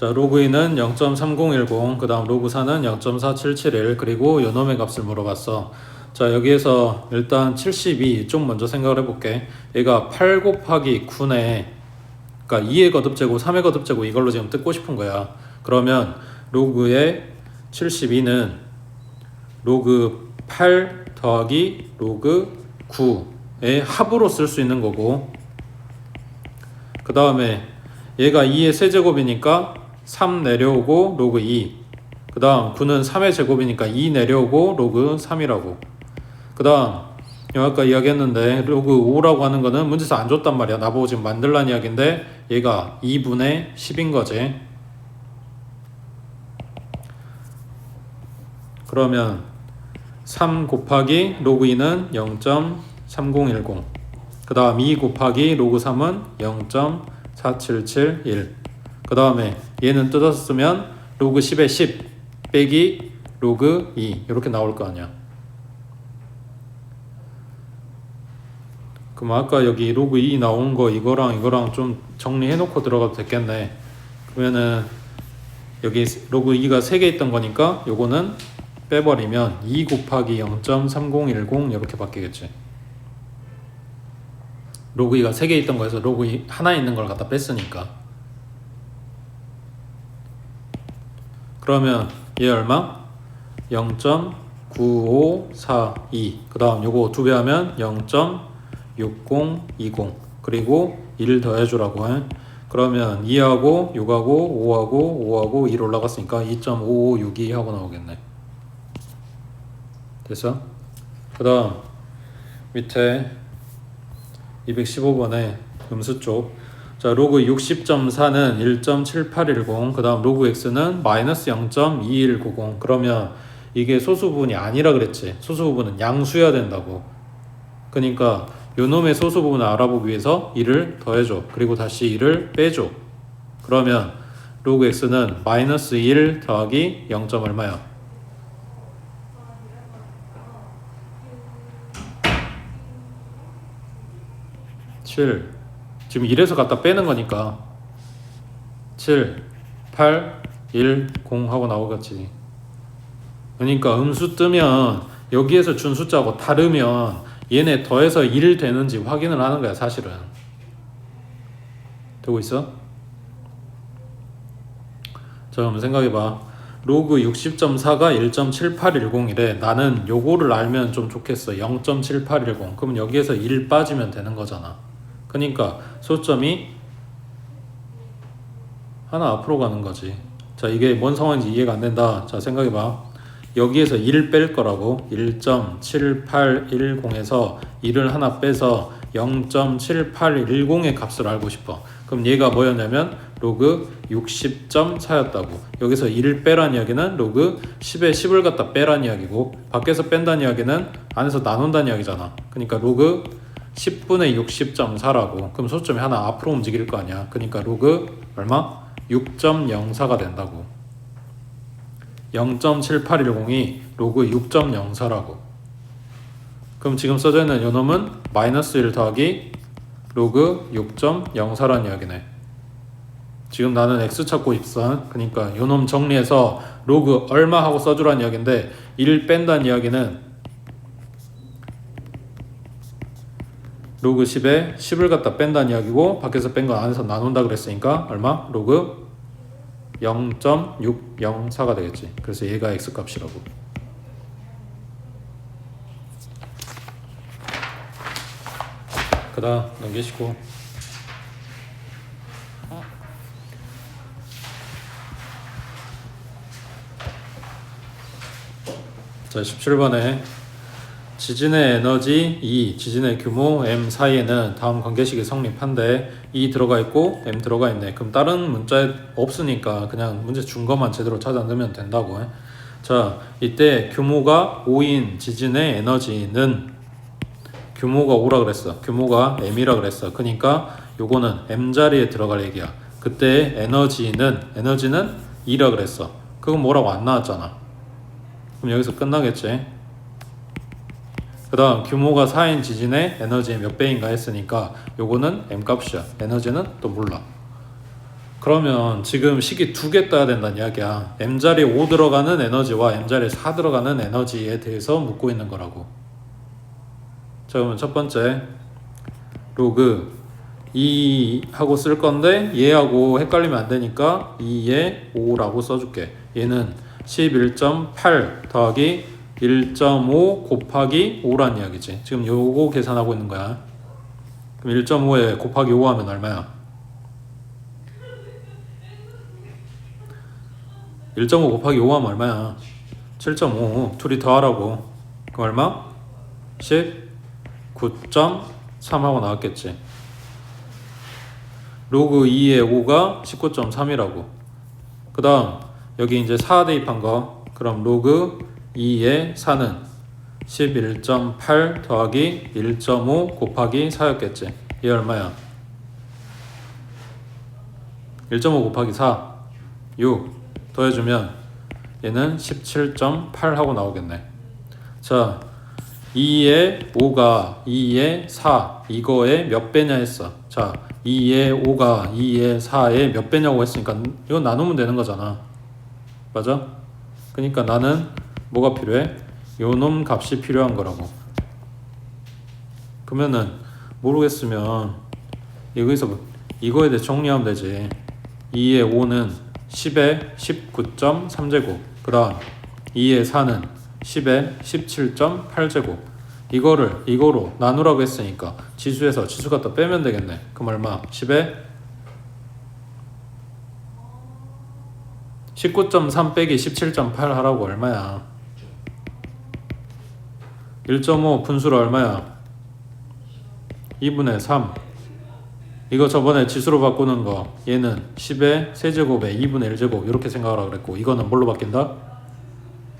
자, 로그 2는 0.3010, 그 다음 로그 4는 0.4771, 그리고 요놈의 값을 물어봤어. 자, 여기에서 일단 72, 좀 먼저 생각을 해볼게. 얘가 8 곱하기 9네. 그러니까 2의 거듭제곱, 3의 거듭제곱 이걸로 지금 뜯고 싶은 거야. 그러면 로그의 72는 로그 8 더하기 로그 9의 합으로 쓸 수 있는 거고 그 다음에 얘가 2의 세제곱이니까 3 내려오고 로그 2. 그 다음 9는 3의 제곱이니까 2 내려오고 로그 3이라고. 그 다음 아까 이야기했는데 로그 5라고 하는 거는 문제에서 안 줬단 말이야. 나보고 지금 만들란 이야기인데 얘가 2분의 10인 거지. 그러면 3 곱하기 로그 2는 0.3010. 그 다음 2 곱하기 로그 3은 0.4771. 그 다음에 얘는 쓰면 로그 10의 10 빼기 로그 2 이렇게 나올 거 아니야. 그럼 아까 여기 로그 2 나온 거 이거랑 이거랑 좀 정리해 놓고 들어가도 됐겠네. 그러면은 여기 로그 2가 3개 있던 거니까 요거는 빼버리면 2 곱하기 0.3010 이렇게 바뀌겠지. 로그 2가 3개 있던 거에서 로그 2 하나 있는 걸 갖다 뺐으니까. 그러면 얘 얼마? 0.9542. 그 다음 요거 두 배 하면 0.6020. 그리고 1 더해주라고 해. 그러면 2하고 6하고 5하고 5하고 1 올라갔으니까 2.5562 하고 나오겠네. 됐어? 그 다음 밑에 215번에 음수 쪽. 자, 로그 60.4는 1.7810, 그 다음 로그 x는 마이너스 0.2190. 그러면 이게 소수부분이 아니라 그랬지. 소수부분은 양수여야 된다고. 그러니까 요 놈의 소수부분을 알아보기 위해서 1을 더해줘. 그리고 다시 1을 빼줘. 그러면 로그 x는 마이너스 1 더하기 0. 얼마야? 7 지금 1에서 갖다 빼는 거니까. 7 8 1 0 하고 나오겠지. 그러니까 음수 뜨면 여기에서 준 숫자하고 다르면 얘네 더해서 1 되는지 확인을 하는 거야 사실은. 되고 있어? 자 한번 생각해봐. 로그 60.4가 1.7810이래. 나는 요거를 알면 좀 좋겠어. 0.7810 그럼 여기에서 1 빠지면 되는 거잖아 그러니까 소점이 하나 앞으로 가는 거지. 자, 이게 뭔 상황인지 이해가 안 된다. 자, 생각해 봐. 여기에서 1을 뺄 거라고 1.7810에서 1을 하나 빼서 0.7810의 값을 알고 싶어. 그럼 얘가 뭐였냐면 로그 60.4였다고. 여기서 1을 빼란 이야기는 로그 10에 10을 갖다 빼란 이야기고 밖에서 뺀다는 이야기는 안에서 나눈다는 이야기잖아. 그러니까 로그 10분의 60.4라고. 그럼 소점이 하나 앞으로 움직일 거 아니야. 그러니까 로그 얼마? 6.04가 된다고. 0.7810이 로그 6.04라고. 그럼 지금 써져 있는 요 놈은 마이너스 1 더하기 로그 6.04라는 이야기네. 지금 나는 x 찾고 있어. 그러니까 요 놈 정리해서 로그 얼마 하고 써주라는 이야기인데 1 뺀다는 이야기는 로그 10에 10을 갖다 뺀다는 이야기고 밖에서 뺀거 안에서 나눈다 그랬으니까 얼마? 로그 0.604가 되겠지. 그래서 얘가 x 값이라고. 그다음 넘기시고 자 17번에 지진의 에너지 E, 지진의 규모 M 사이에는 다음 관계식이 성립한데 E 들어가 있고 M 들어가 있네. 그럼 다른 문자에 없으니까 그냥 문제 준 것만 제대로 찾아 넣으면 된다고 해. 자, 이때 규모가 5인 지진의 에너지는 규모가 5라 그랬어. 규모가 M이라 그랬어. 그러니까 요거는 M 자리에 들어갈 얘기야. 그때 에너지는 에너지는 2라 그랬어. 그건 뭐라고 안 나왔잖아. 그럼 여기서 끝나겠지. 그 다음 규모가 4인 지진의 에너지의 몇 배인가 했으니까 요거는 M 값이야. 에너지는 또 몰라. 그러면 지금 식이 두 개 떠야 된다는 이야기야. m자리에 5 들어가는 에너지와 m자리에 4 들어가는 에너지에 대해서 묻고 있는 거라고. 자, 그러면 첫 번째 로그 2 하고 쓸 건데 얘하고 헷갈리면 안 되니까 2에 5라고 써줄게. 얘는 11.8 더하기 1.5 곱하기 5란 이야기지. 지금 요거 계산하고 있는 거야. 그럼 1.5에 곱하기 5 하면 얼마야? 1.5 곱하기 5 하면 얼마야? 7.5 둘이 더하라고 그럼 얼마? 19.3 하고 나왔겠지 로그 2의 5가 19.3이라고 그 다음 여기 이제 4 대입한 거 그럼 로그 2의 4는 11.8 더하기 1.5 곱하기 4였겠지 얘 얼마야? 1.5 곱하기 4 6 더해주면 얘는 17.8 하고 나오겠네. 자, 2의 5가 2의 4 이거의 몇 배냐 했어. 자, 2의 5가 2의 4의 몇 배냐고 했으니까 이건 나누면 되는 거잖아. 맞아? 그러니까 나는 뭐가 필요해? 요 놈 값이 필요한 거라고. 그러면은 모르겠으면 여기서 이거에 대해 정리하면 되지. 2의 5는 10에 19.3제곱 그 다음 2의 4는 10에 17.8제곱 이거를 이거로 나누라고 했으니까 지수에서 지수 갖다 빼면 되겠네 그럼 얼마? 10에 19.3 빼기 17.8 하라고 얼마야? 1.5 분수로 얼마야? 2분의 3 이거 저번에 지수로 바꾸는 거. 얘는 10의 세제곱에 2분의 1제곱. 이렇게 생각하라 그랬고 이거는 뭘로 바뀐다?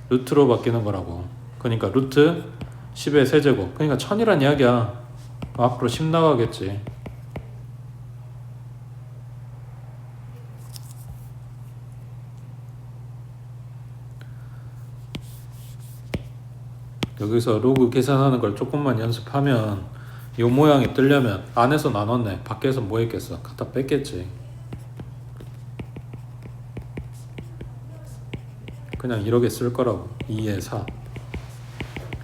루트로 바뀌는 거라고. 그러니까 루트 10의 세제곱. 그러니까 1000이란 이야기야. 앞으로 10 나가겠지 여기서 로그 계산하는 걸 조금만 연습하면 요 모양이 뜨려면 안에서 나눴네. 밖에서 뭐 했겠어? 갖다 뺐겠지. 그냥 이렇게 쓸 거라고. 2에 4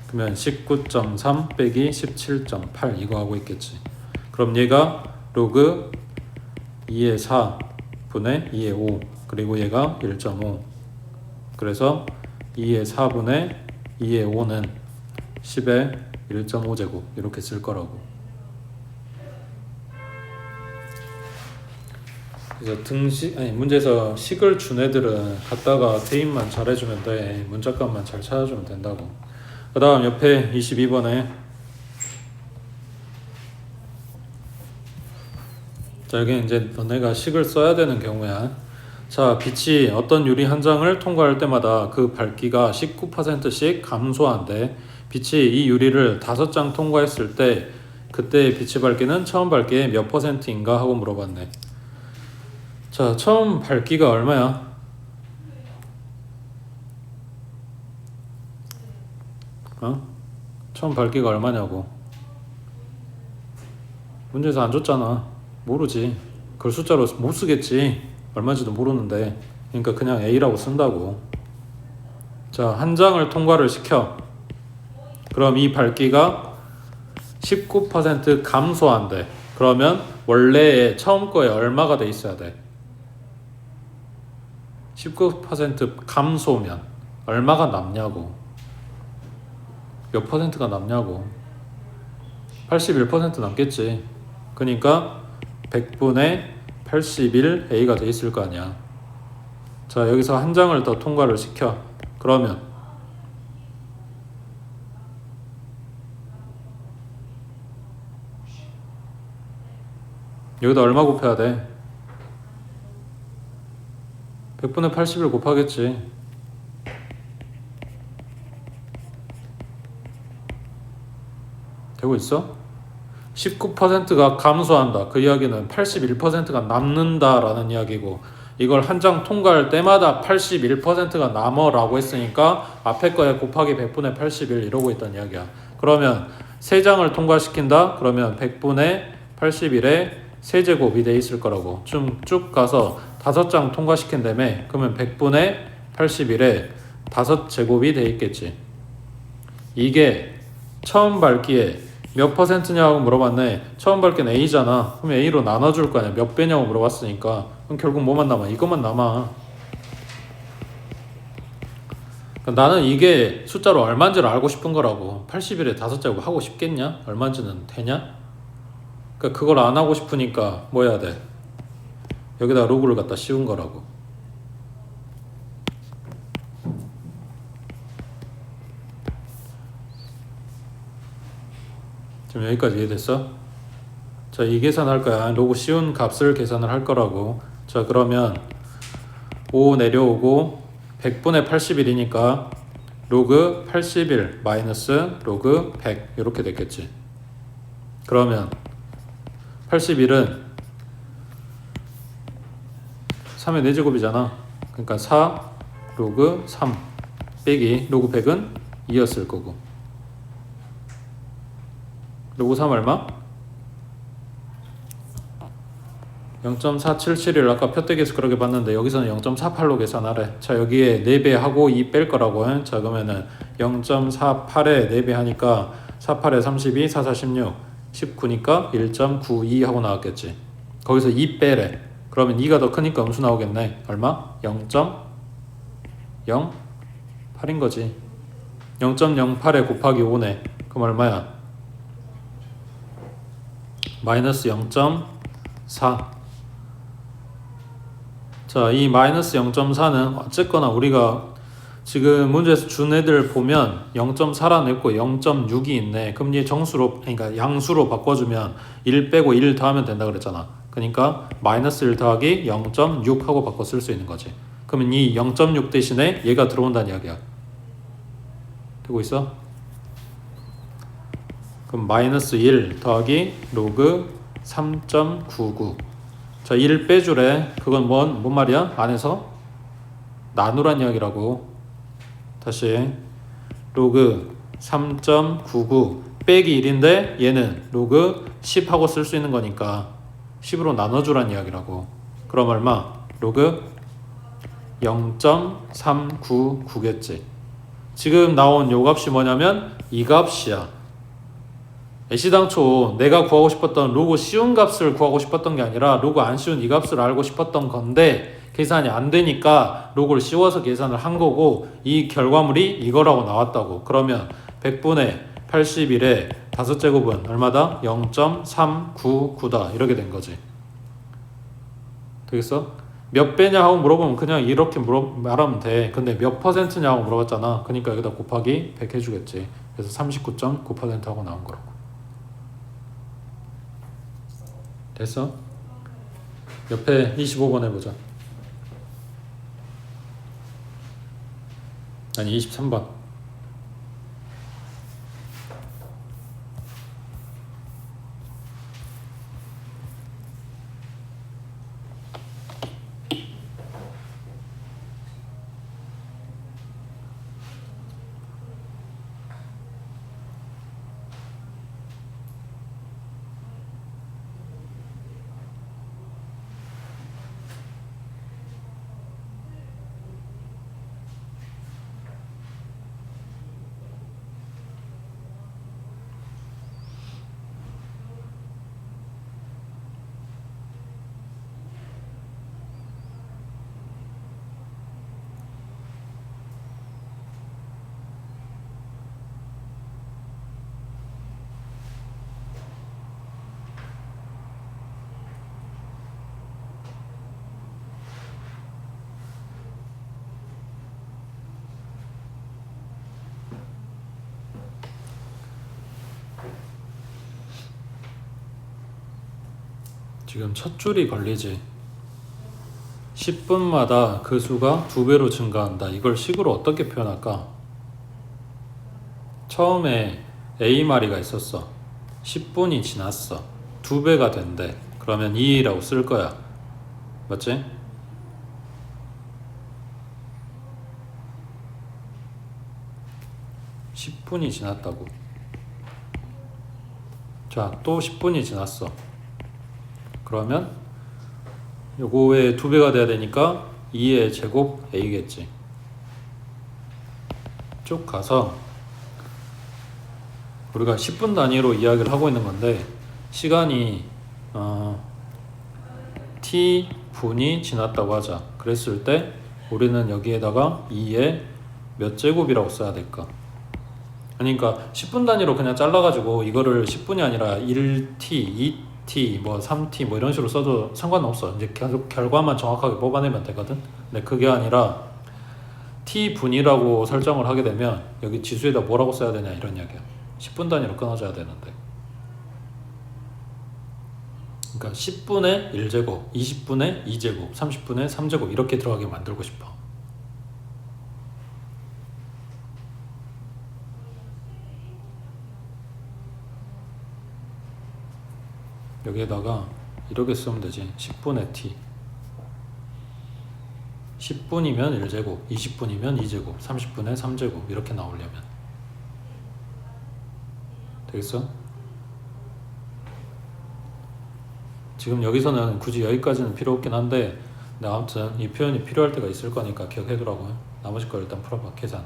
그러면 19.3 빼기 17.8 이거 하고 있겠지. 그럼 얘가 로그 2에 4 분의 2에 5 그리고 얘가 1.5 그래서 2에 4분의 2에 5는 10에 1.5제곱 이렇게 쓸 거라고. 그래서 등식 아니 문제에서 식을 준 애들은 갖다가 대입만 잘해주면 돼 문자값만 잘 찾아주면 된다고. 그 다음 옆에 22번에 자 여기 이제 너네가 식을 써야 되는 경우야. 자 빛이 어떤 유리 한 장을 통과할 때마다 그 밝기가 19%씩 감소한대. 빛이 이 유리를 다섯 장 통과했을 때 그때의 빛의 밝기는 처음 밝기의 몇 퍼센트인가 하고 물어봤네. 자, 처음 밝기가 얼마야? 어? 처음 밝기가 얼마냐고. 문제에서 안 줬잖아. 모르지. 그걸 숫자로 못 쓰겠지. 얼마인지도 모르는데. 그러니까 그냥 A라고 쓴다고. 자, 한 장을 통과를 시켜. 그럼 이 밝기가 19% 감소한대. 그러면 원래의 처음 거에 얼마가 돼 있어야 돼? 19% 감소면 얼마가 남냐고. 몇 퍼센트가 남냐고. 81% 남겠지. 그러니까 100분의 81 A가 돼 있을 거 아니야. 자, 여기서 한 장을 더 통과를 시켜. 그러면 여기다 얼마 곱해야 돼? 100분의 80을 곱하겠지. 되고 있어? 19%가 감소한다. 그 이야기는 81%가 남는다 라는 이야기고 이걸 한 장 통과할 때마다 81%가 남어 라고 했으니까 앞에 거에 곱하기 100분의 81 이러고 있다는 이야기야. 그러면 세 장을 통과시킨다? 그러면 100분의 81에 세 제곱이 돼 있을 거라고. 좀 쭉 가서 다섯 장 통과시킨 다음에 그러면 100분의 81에 다섯 제곱이 돼 있겠지. 이게 처음 밝기에 몇 퍼센트냐고 물어봤네. 처음 밝기는 A잖아. 그럼 A로 나눠줄 거 아니야. 몇 배냐고 물어봤으니까. 그럼 결국 뭐만 남아? 이것만 남아. 그러니까 나는 이게 숫자로 얼마인지를 알고 싶은 거라고. 81에 다섯 제곱 하고 싶겠냐? 얼마인지는 되냐 그러니까 그걸 안 하고 싶으니까 뭐 해야 돼 여기다 로그를 갖다 씌운 거라고 지금 여기까지 이해됐어? 자, 이 계산할 거야. 로그 씌운 값을 계산을 할 거라고. 자, 그러면 5 내려오고 100분의 81이니까 로그 81 마이너스 로그 100 이렇게 됐겠지. 그러면 81은 3의 4제곱이잖아. 그러니까 4 로그 3 빼기 로그 100은 2였을 거고. 로그 3 얼마? 0.477을 아까 표택에서 그렇게 봤는데 여기서는 0.48로 계산하래. 자 여기에 4배 하고 2 뺄 거라고. 해. 자 그러면은 0.48에 4배 하니까 48에 32, 4, 4, 16, 19니까 1.92 하고 나왔겠지. 거기서 2 빼래. 그러면 2가 더 크니까 음수 나오겠네. 얼마? 0.08인 거지. 0.08에 곱하기 5네. 그럼 얼마야? 마이너스 0.4 자, 이 마이너스 0.4는 어쨌거나 우리가 지금 문제에서 준 애들 보면 0.4라 냈고 0.6이 있네. 그럼 얘 정수로, 그러니까 양수로 바꿔주면 1 빼고 1 더하면 된다 그랬잖아. 그러니까 마이너스 1 더하기 0.6 하고 바꿔 쓸 수 있는 거지. 그러면 이 0.6 대신에 얘가 들어온다는 이야기야. 되고 있어? 그럼 마이너스 1 더하기 로그 3.99 자, 1 빼주래. 그건 뭔, 뭔 말이야? 안에서 나누란 이야기라고. 다시 로그 3.99 빼기 1인데 얘는 로그 10 하고 쓸 수 있는 거니까 10으로 나눠주란 이야기라고. 그럼 얼마? 로그 0.399겠지. 지금 나온 요 값이 뭐냐면 이 값이야. 애시당초 내가 구하고 싶었던 로그 쉬운 값을 구하고 싶었던 게 아니라 로그 안 쉬운 이 값을 알고 싶었던 건데 계산이 안 되니까 로그를 씌워서 계산을 한 거고 이 결과물이 이거라고 나왔다고 그러면 100분의 81의 다섯 제곱은 얼마다? 0.399다 이렇게 된 거지 되겠어? 몇 배냐 하고 물어보면 그냥 이렇게 물어, 말하면 돼 근데 몇 퍼센트냐고 물어봤잖아 그러니까 여기다 곱하기 100 해주겠지 그래서 39.9% 하고 나온 거라고 됐어? 옆에 25번 해보자. 아니 23번. 지금 첫 줄이 걸리지. 10분마다 그 수가 두 배로 증가한다. 이걸 식으로 어떻게 표현할까? 처음에 A 마리가 있었어. 10분이 지났어. 두 배가 된대. 그러면 2라고 쓸 거야. 맞지? (10분이) 지났다고 자 또 (10분이) 지났어 그러면 요거의 두 배가 돼야 되니까 2의 제곱 a겠지. 쭉 가서 우리가 10분 단위로 이야기를 하고 있는 건데 시간이 어, t 분이 지났다고 하자. 그랬을 때 우리는 여기에다가 2의 몇 제곱이라고 써야 될까? 그러니까 10분 단위로 그냥 잘라가지고 이거를 10분이 아니라 1t, 2t, 뭐 3t 뭐 이런 식으로 써도 상관없어. 이제 계속 결과만 정확하게 뽑아내면 되거든. 근데 그게 아니라 t 분이라고 설정을 하게 되면 여기 지수에다 뭐라고 써야 되냐 이런 이야기야. 10분 단위로 끊어져야 되는데. 그러니까 10분의 1제곱, 20분의 2제곱, 30분의 3제곱 이렇게 들어가게 만들고 싶어. 여기에다가 이렇게 쓰면 되지. 10분의 t. 10분이면 1제곱, 20분이면 2제곱, 30분에 3제곱 이렇게 나오려면 되겠어? 지금 여기서는 굳이 여기까지는 필요 없긴 한데 근데 아무튼 이 표현이 필요할 때가 있을 거니까 기억해두라고요. 나머지 걸 일단 풀어봐 계산.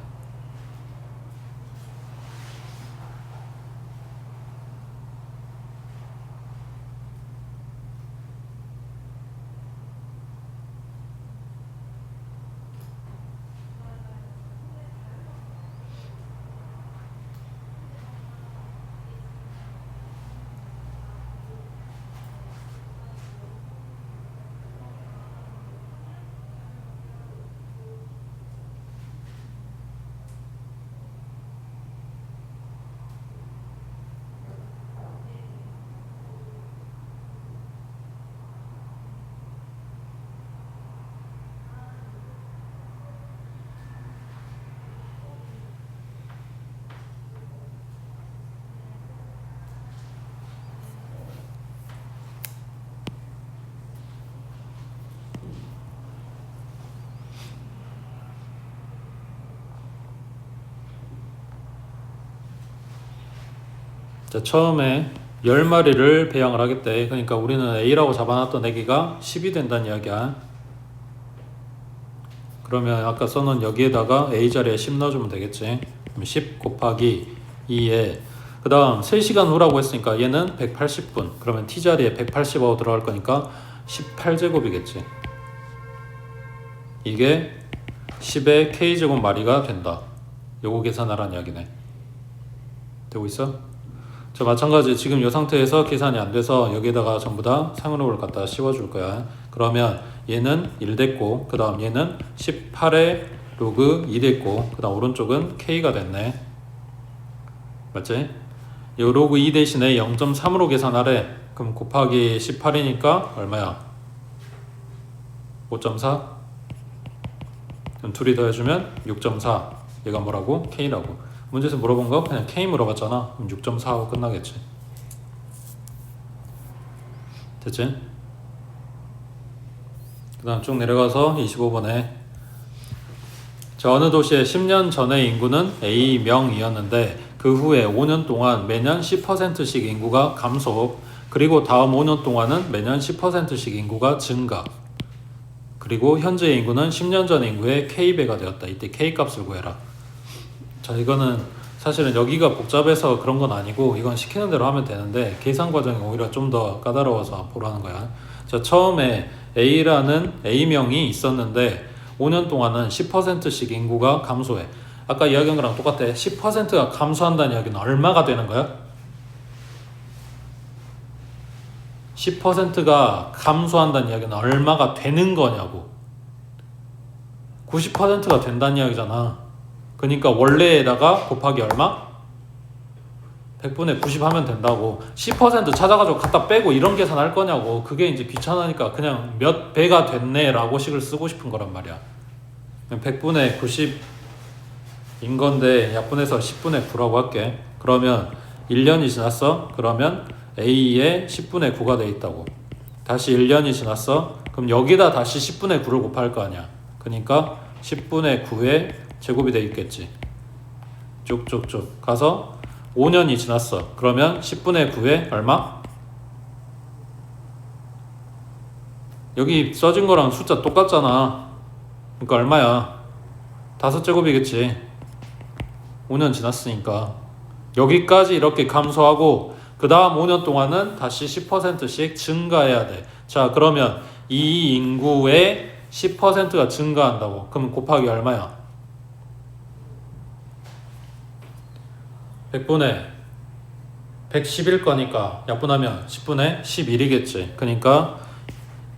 자, 처음에 10마리를 배양을 하겠대. 그러니까 우리는 A라고 잡아놨던 애기가 10이 된다는 이야기야. 그러면 아까 써놓은 여기에다가 A 자리에 10 넣어주면 되겠지. 그럼 10 곱하기 2에 그 다음 3시간 후라고 했으니까 얘는 180분. 그러면 T 자리에 180하고 들어갈 거니까 18제곱이겠지. 이게 10의 K제곱 마리가 된다. 요거 계산하라는 이야기네. 되고 있어? 자 마찬가지 지금 이 상태에서 계산이 안 돼서 여기다가 전부 다 상으로를 갖다 씌워줄 거야. 그러면 얘는 1 됐고 그 다음 얘는 18의 로그 2 됐고 그 다음 오른쪽은 K가 됐네. 맞지? 이 로그 2 대신에 0.3으로 계산하래. 그럼 곱하기 18이니까 얼마야? 5.4? 그럼 둘이 더해주면 6.4. 얘가 뭐라고? K라고. 문제에서 물어본 거 그냥 K 물어봤잖아. 그럼 6.4하고 끝나겠지. 됐지? 그 다음 쭉 내려가서 25번에 자, 어느 도시의 10년 전의 인구는 A명이었는데 그 후에 5년 동안 매년 10%씩 인구가 감소 그리고 다음 5년 동안은 매년 10%씩 인구가 증가 그리고 현재 인구는 10년 전 인구의 K배가 되었다. 이때 K 값을 구해라. 자, 이거는 사실은 여기가 복잡해서 그런 건 아니고 이건 시키는 대로 하면 되는데 계산 과정이 오히려 좀 더 까다로워서 보라는 거야. 자, 처음에 A라는 A명이 있었는데 5년 동안은 10%씩 인구가 감소해. 아까 이야기한 거랑 똑같아. 10%가 감소한다는 이야기는 얼마가 되는 거야? 10%가 감소한다는 이야기는 얼마가 되는 거냐고. 90%가 된다는 이야기잖아. 그러니까 원래에다가 곱하기 얼마? 100분의 90 하면 된다고. 10% 찾아가지고 갖다 빼고 이런 계산 할 거냐고. 그게 이제 귀찮으니까 그냥 몇 배가 됐네 라고 식을 쓰고 싶은 거란 말이야. 100분의 90인 건데 약분해서 10분의 9라고 할게. 그러면 1년이 지났어? 그러면 A에 10분의 9가 돼 있다고. 다시 1년이 지났어? 그럼 여기다 다시 10분의 9를 곱할 거 아니야. 그러니까 10분의 9에 제곱이 돼 있겠지. 쭉쭉쭉 가서 5년이 지났어. 그러면 10분의 9에 얼마? 여기 써진 거랑 숫자 똑같잖아. 그러니까 얼마야? 다섯 제곱이겠지. 5년 지났으니까. 여기까지 이렇게 감소하고 그 다음 5년 동안은 다시 10%씩 증가해야 돼. 자, 그러면 이 인구의 10%가 증가한다고. 그럼 곱하기 얼마야? 100분의 110일 거니까 약분하면 10분의 11이겠지. 그러니까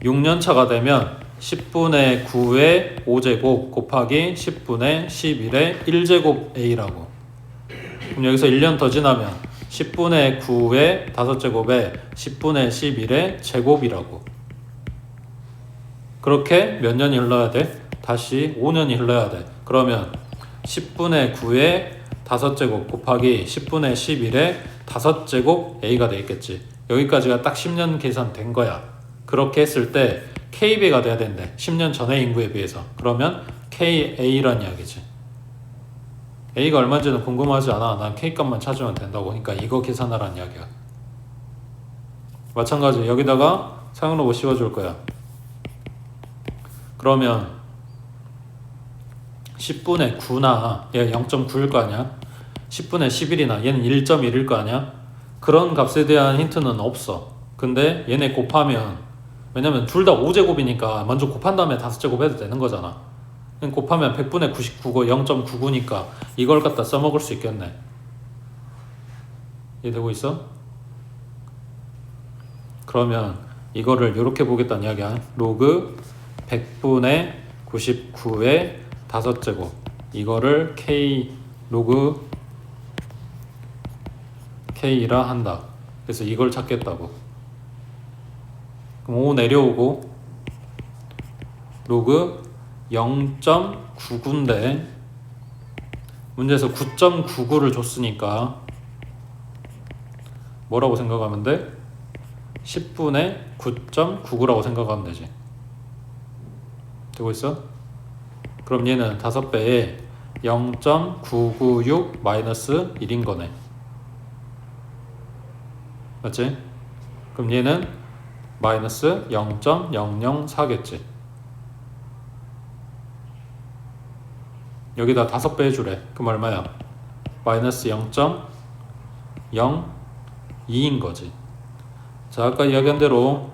6년 차가 되면 10분의 9의 5제곱 곱하기 10분의 11의 1제곱 A라고. 그럼 여기서 1년 더 지나면 10분의 9의 5제곱에 10분의 11의 제곱이라고. 그렇게 몇 년이 흘러야 돼? 다시 5년이 흘러야 돼. 그러면 10분의 9의 5제곱 곱하기 10분의 11의 5제곱 A가 되겠지. 여기까지가 딱 10년 계산된 거야. 그렇게 했을 때 KB가 돼야 된대. 10년 전의 인구에 비해서. 그러면 KA란 이야기지. A가 얼마인지는 궁금하지 않아. 난 K 값만 찾으면 된다고. 그러니까 이거 계산하라는 이야기야. 마찬가지 여기다가 사용로고 씌워줄 거야. 그러면 10분의 9나 얘 0.9일 거 아니야? 10분의 11이나 얘는 1.1일 거 아니야? 그런 값에 대한 힌트는 없어. 근데 얘네 곱하면 왜냐면 둘 다 5제곱이니까 먼저 곱한 다음에 5제곱 해도 되는 거잖아. 곱하면 100분의 99고 0.99니까 이걸 갖다 써먹을 수 있겠네. 이해되고 있어? 그러면 이거를 이렇게 보겠다는 이야기야. 로그 100분의 99의 5제곱 이거를 K 로그 K라 한다. 그래서 이걸 찾겠다고. 그럼 5 내려오고 로그 0.99인데 문제에서 9.99를 줬으니까 뭐라고 생각하면 돼? 10분의 9.99라고 생각하면 되지. 되고 있어? 그럼 얘는 5배에 0.996 마이너스 1인 거네. 맞지? 그럼 얘는 마이너스 0.004겠지. 여기다 5배 해주래. 그럼 얼마야? 마이너스 0.02인 거지. 자, 아까 이야기한 대로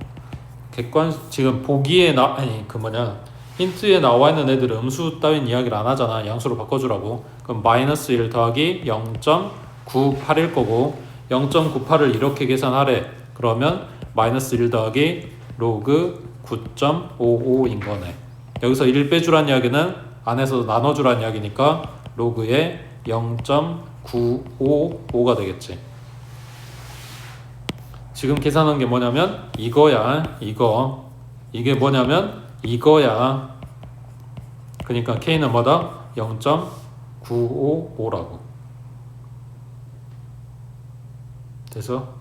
객관 지금 보기에 나 아니 그 뭐냐 힌트에 나와 있는 애들은 음수 따윈 이야기를 안 하잖아. 양수로 바꿔주라고. 그럼 마이너스 1 더하기 0.98일 거고 0.98을 이렇게 계산하래. 그러면 마이너스 1 더하기 로그 9.55인 거네. 여기서 1 빼주란 이야기는 안에서 나눠주란 이야기니까 로그에 0.955가 되겠지. 지금 계산한 게 뭐냐면 이거야. 이거. 이게 뭐냐면 이거야. 그러니까 K는 뭐다? 0.955라고. 돼서